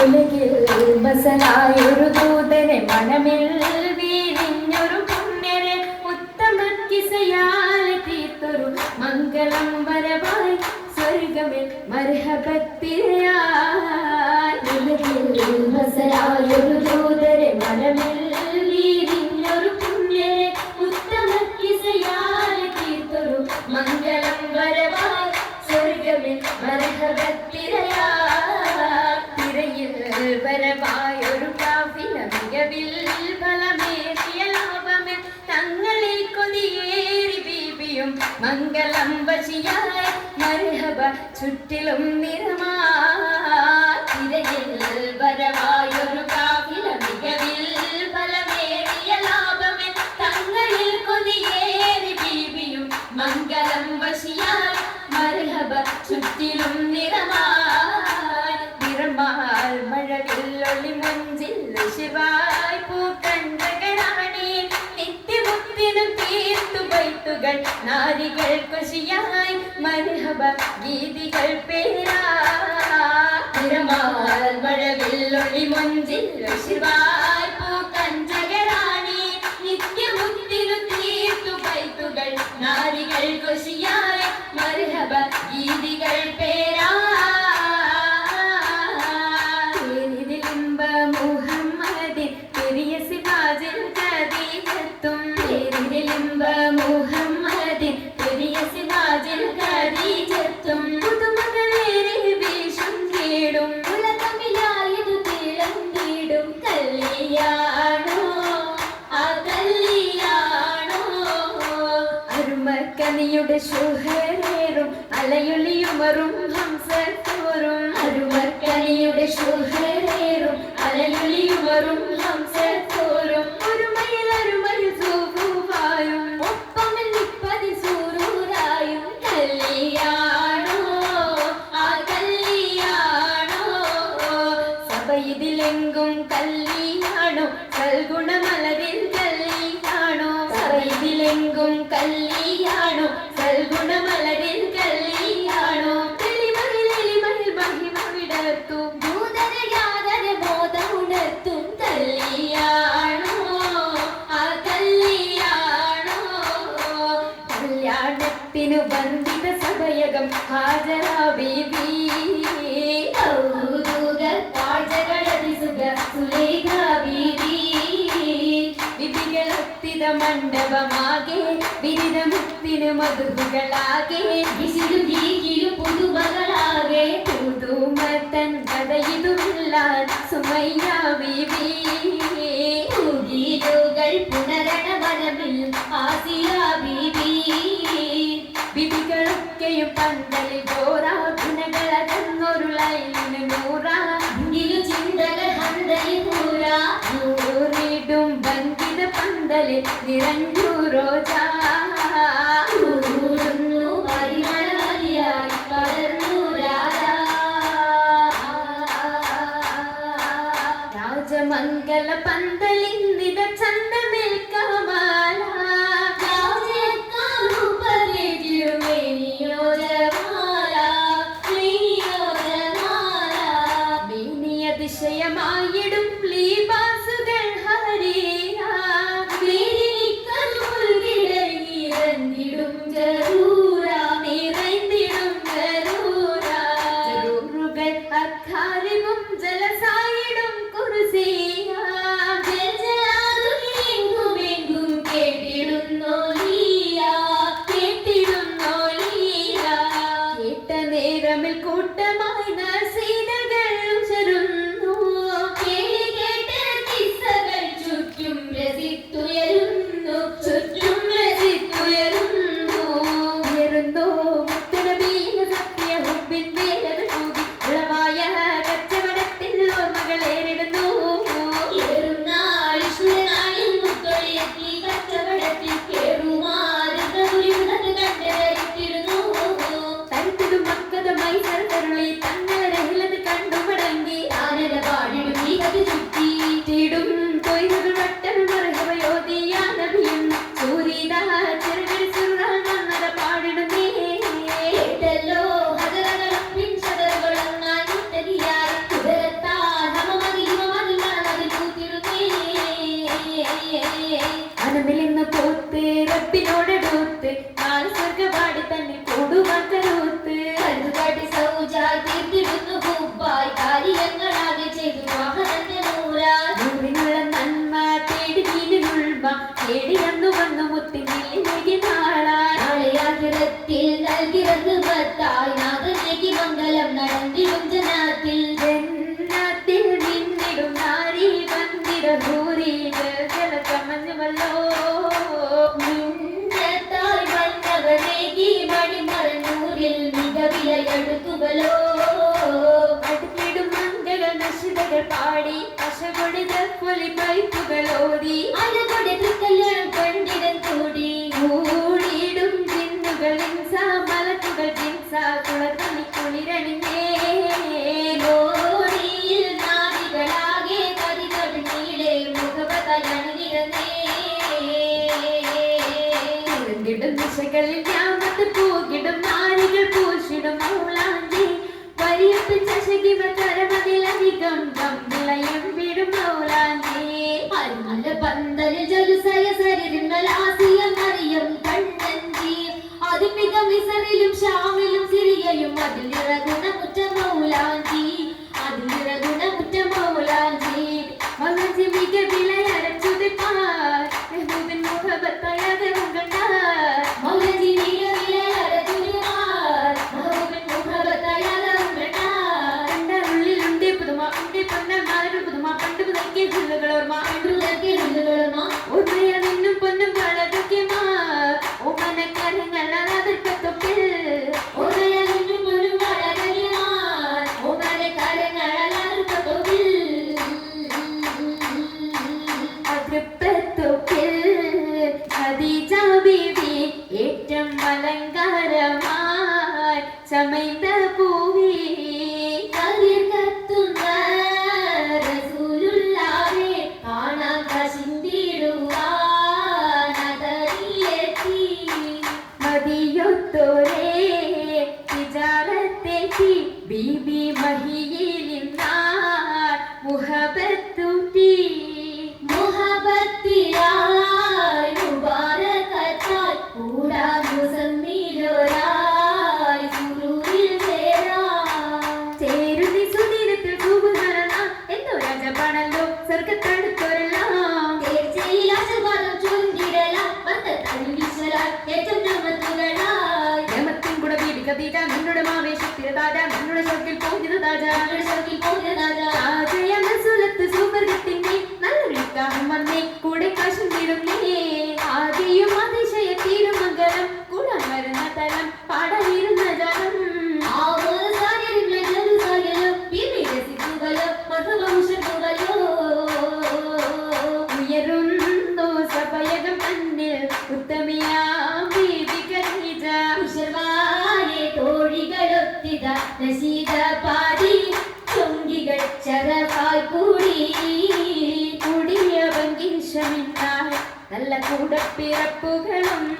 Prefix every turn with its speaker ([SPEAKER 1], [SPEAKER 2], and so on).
[SPEAKER 1] ഉലകിൽ ബസലായൊരു ദൂതനെ മണമിൽ വീഴിഞ്ഞൊരു പുണ്യനെ ഉത്തമ കിസയാൽ തീർത്തൊരു മംഗളം വരവായി സ്വർഗമിൽ മർഹബത്തിരയായി. ഉലകിൽ ബസലായൊരു ദൂതനെ മണമിൽ மங்களம் வசியாய் மருகப சுற்றிலும் நிறமா திரையில் வரவா? കുശിയായി മരഹബ ഗീതികൾ പേരാ. നിറമാൽ മഴവില്ലൊളി മുഞ്ചിൽ ശിവായി പൂക്കഞ്ചകരാണി നിത്യമുത്തിനു തീർത്തു വൈത്തുകൾ നാരികൾ കുശിയായി അരുമക്കനിയുടെ ശുഹരേറും അലയൊളിയുമറും ഹംസത്തോറും. അരുമക്കനിയുടെ ശുഹരേറും അലയൊളിയുമറും ഹംസത്തോറും. ഒരുമയിൽ അരുമയിൽ സൂഫുവായും ഒപ്പമിൽ നിപ്പതി സൂറൂരായും കല്യാണോ? ആ കല്യാണോ? സഭയിതിലെങ്കും കല്യാണോ? സൽഗുണമലരിൽ ಭಕ್ತಿನು ಬಂದಿದ ಸಭಯಗಂ ಹಾಜರ ಬೀಬಿ ಹೌದೂಗ ಪಾಜಗಳದಿಸುಗ ಸುಲೇಖ ಬೀಬಿ ಬಿಬಿಗೆ ಹತ್ತಿದ ಮಂಡಪ ಮಾಗೆ ಬಿರಿದ ಮುತ್ತಿನ ಮಧುಗಳಾಗೆ ಬಿಸಿಲು ಬೀಗಿಲು ಪುದುಮಗಳಾಗೆ ಪುದು ಮತನ್ ಬದಯಿದು ಮಿಲ್ಲಾನ್ ಸುಮಯ್ಯ ಬೀಬಿ புனரண மனமில் ஆசியா பிபி വിധികളൊക്കെയും പന്തലിൽ ഗോറാ ഗുണകളകന്നൊരു ലൈലിന് നൂറാ. ഇരു ചിന്തകൾ ഹന്തലിൽ പൂരാ. നൂറിടും ബന്ധിത പന്തലിൽ നിറഞ്ഞു റോജാ. ഊറുന്നു പരിമളമലിയായി അതിശയമായിടും ലീബാസുകൾ ഹരീരാ നിറഞ്ഞിടും കവിതകൾ പാടി അശകൊടിത പൊലി പൈപ്പുകൾ ഓതി
[SPEAKER 2] അഴകൊടെ തൃക്കല്യാണം കണ്ടിടം കൂടി.
[SPEAKER 1] കൂടിയിടും ജിന്നുകൾ ഇൻസ മലക്കുകൾ ജിൻസ കുളത്തണി കുളിരണിഞ്ഞേ.
[SPEAKER 2] ഓടിയിൽ നാടികളാകെ കതികൾ നീളെ മുഖപതലണിനിരന്നേ
[SPEAKER 1] കുളിർന്നിടും ദിശകളിൽ ഞാമത്ത് പൂകിടും നാരികൾ പൂശിടും മൗലാഞ്ചി വരിയത്ത് ചശകിമ കരമതിലധികം വിളയം വിടും
[SPEAKER 2] അരുമല പന്തൽ ജലുസയ സരിരുന്നലാസിയ മറിയം കണ്ണഞ്ചി. അതിമിക മിസറിലും ഷാമിലും സിറിയയും അതിലിറകുന്ന
[SPEAKER 1] 的不易。രാജപാണല്ലോ സ്വർഗത്തടുത്തൊരെല്ലാം കൂടെ ബീബി കതീജ നിന്നുടെ മാവേശത്തിലെ താജ നിന്നുടെ ശോക്കിൽ പോകുന്ന താജ.
[SPEAKER 2] ഞങ്ങളുടെ ശക്തി പോകുന്നതാകാം.
[SPEAKER 1] താജയന്ന സുലത്ത് സുവർഗത്തിന്റെ നല്ലൊരു നിക്കാഹം വന്നേ. കൂടെ കാശും തീരുന്നേ ആദ്യം
[SPEAKER 2] கூட பிறப்புகளும்